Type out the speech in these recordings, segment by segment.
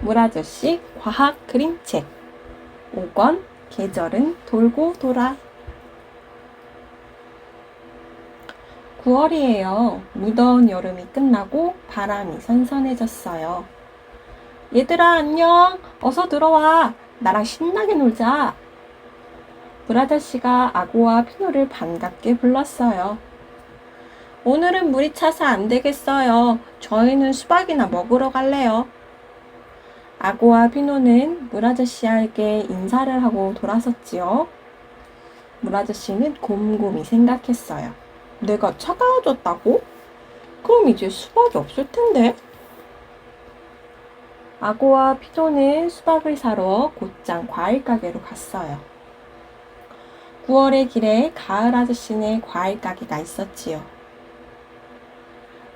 물아저씨 과학 그림책 5권 계절은 돌고 돌아 9월이에요. 무더운 여름이 끝나고 바람이 선선해졌어요. 얘들아 안녕. 어서 들어와. 나랑 신나게 놀자. 물아저씨가 아고와 피노를 반갑게 불렀어요. 오늘은 물이 차서 안 되겠어요. 저희는 수박이나 먹으러 갈래요. 아고와 피노는 물아저씨에게 인사를 하고 돌아섰지요. 물아저씨는 곰곰이 생각했어요. 내가 차가워졌다고? 그럼 이제 수박이 없을 텐데. 아고와 피노는 수박을 사러 곧장 과일 가게로 갔어요. 9월의 길에 가을 아저씨네 과일 가게가 있었지요.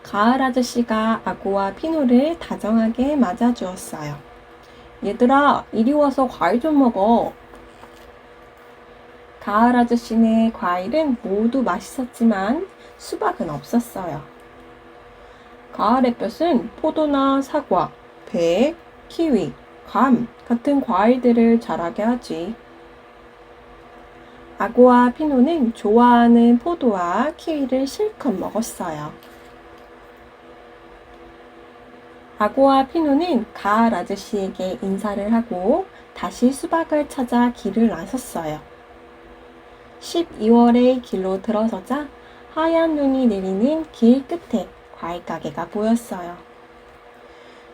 가을 아저씨가 아고와 피노를 다정하게 맞아주었어요. 얘들아, 이리 와서 과일 좀 먹어. 가을 아저씨네 과일은 모두 맛있었지만 수박은 없었어요. 가을 햇볕은 포도나 사과, 배, 키위, 감 같은 과일들을 자라게 하지. 아고와 피노는 좋아하는 포도와 키위를 실컷 먹었어요. 아고와 피노는 가을 아저씨에게 인사를 하고 다시 수박을 찾아 길을 나섰어요. 12월의 길로 들어서자 하얀 눈이 내리는 길 끝에 과일 가게가 보였어요.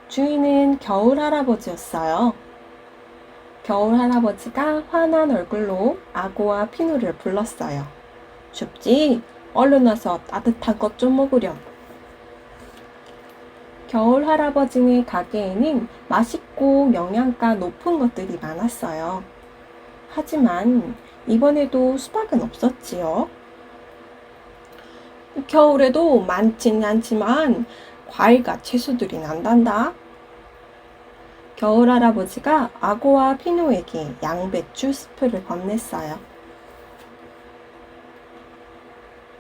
주인은 겨울 할아버지였어요. 겨울 할아버지가 환한 얼굴로 아고와 피누를 불렀어요. 춥지? 얼른 와서 따뜻한 것 좀 먹으렴. 겨울 할아버지네 가게에는 맛있고 영양가 높은 것들이 많았어요. 하지만 이번에도 수박은 없었지요. 겨울에도 많지는 않지만 과일과 채소들이 난단다. 겨울 할아버지가 아고와 피노에게 양배추 스프를 건넸어요.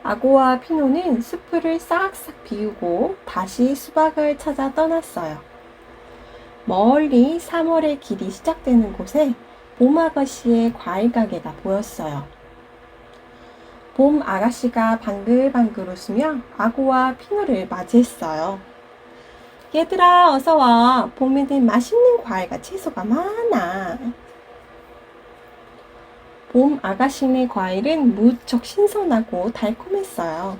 아고와 피노는 스프를 싹싹 비우고 다시 수박을 찾아 떠났어요. 멀리 3월의 길이 시작되는 곳에 봄 아가씨의 과일 가게가 보였어요. 봄 아가씨가 방글방글 웃으며 아고와 피노를 맞이했어요. 얘들아, 어서 와. 봄에는 맛있는 과일과 채소가 많아. 봄 아가씨네 과일은 무척 신선하고 달콤했어요.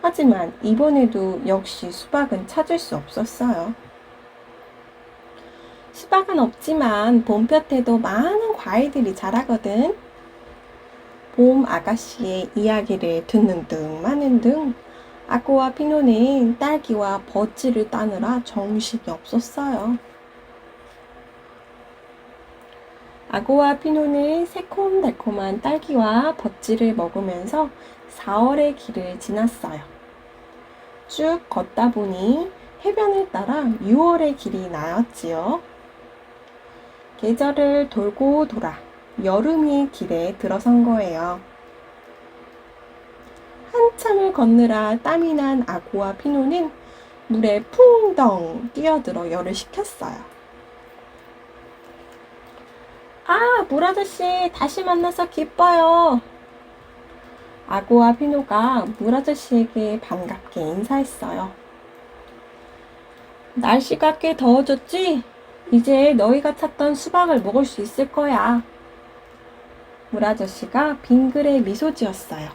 하지만 이번에도 역시 수박은 찾을 수 없었어요. 수박은 없지만 봄볕에도 많은 과일들이 자라거든. 봄 아가씨의 이야기를 듣는 등 마는 등 아고와 피노는 딸기와 버찌를 따느라 정신이 없었어요. 아고와 피노는 새콤달콤한 딸기와 버찌를 먹으면서 4월의 길을 지났어요. 쭉 걷다 보니 해변을 따라 6월의 길이 나왔지요. 계절을 돌고 돌아 여름의 길에 들어선 거예요. 한참을 걷느라 땀이 난 아고와 피노는 물에 풍덩 뛰어들어 열을 식혔어요. 아, 물아저씨, 다시 만나서 기뻐요. 아고와 피노가 물아저씨에게 반갑게 인사했어요. 날씨가 꽤 더워졌지? 이제 너희가 찾던 수박을 먹을 수 있을 거야. 물아저씨가 빙글에 미소 지었어요.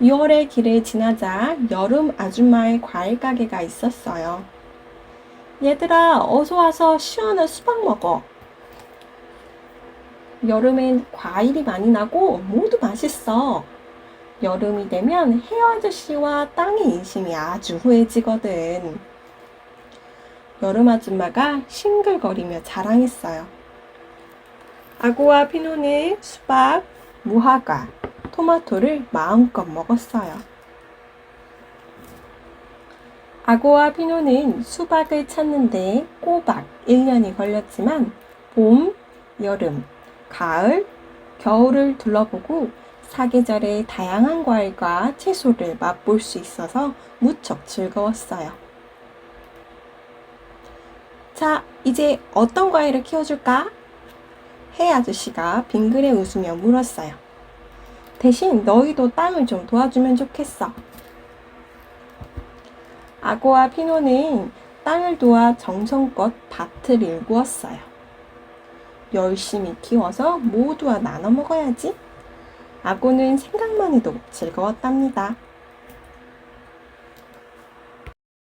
6월의 길을 지나자 여름 아줌마의 과일 가게가 있었어요. 얘들아, 어서 와서 시원한 수박 먹어. 여름엔 과일이 많이 나고 모두 맛있어. 여름이 되면 해어 아저씨와 땅의 인심이 아주 후해지거든. 여름 아줌마가 싱글거리며 자랑했어요. 아고와 피노는 수박, 무화과, 토마토를 마음껏 먹었어요. 아고와 피노는 수박을 찾는데 꼬박 1년이 걸렸지만 봄, 여름, 가을, 겨울을 둘러보고 사계절의 다양한 과일과 채소를 맛볼 수 있어서 무척 즐거웠어요. 자, 이제 어떤 과일을 키워줄까? 해 아저씨가 빙그레 웃으며 물었어요. 대신 너희도 땅을 좀 도와주면 좋겠어. 아고와 피노는 땅을 도와 정성껏 밭을 일구었어요. 열심히 키워서 모두와 나눠 먹어야지. 아고는 생각만 해도 즐거웠답니다.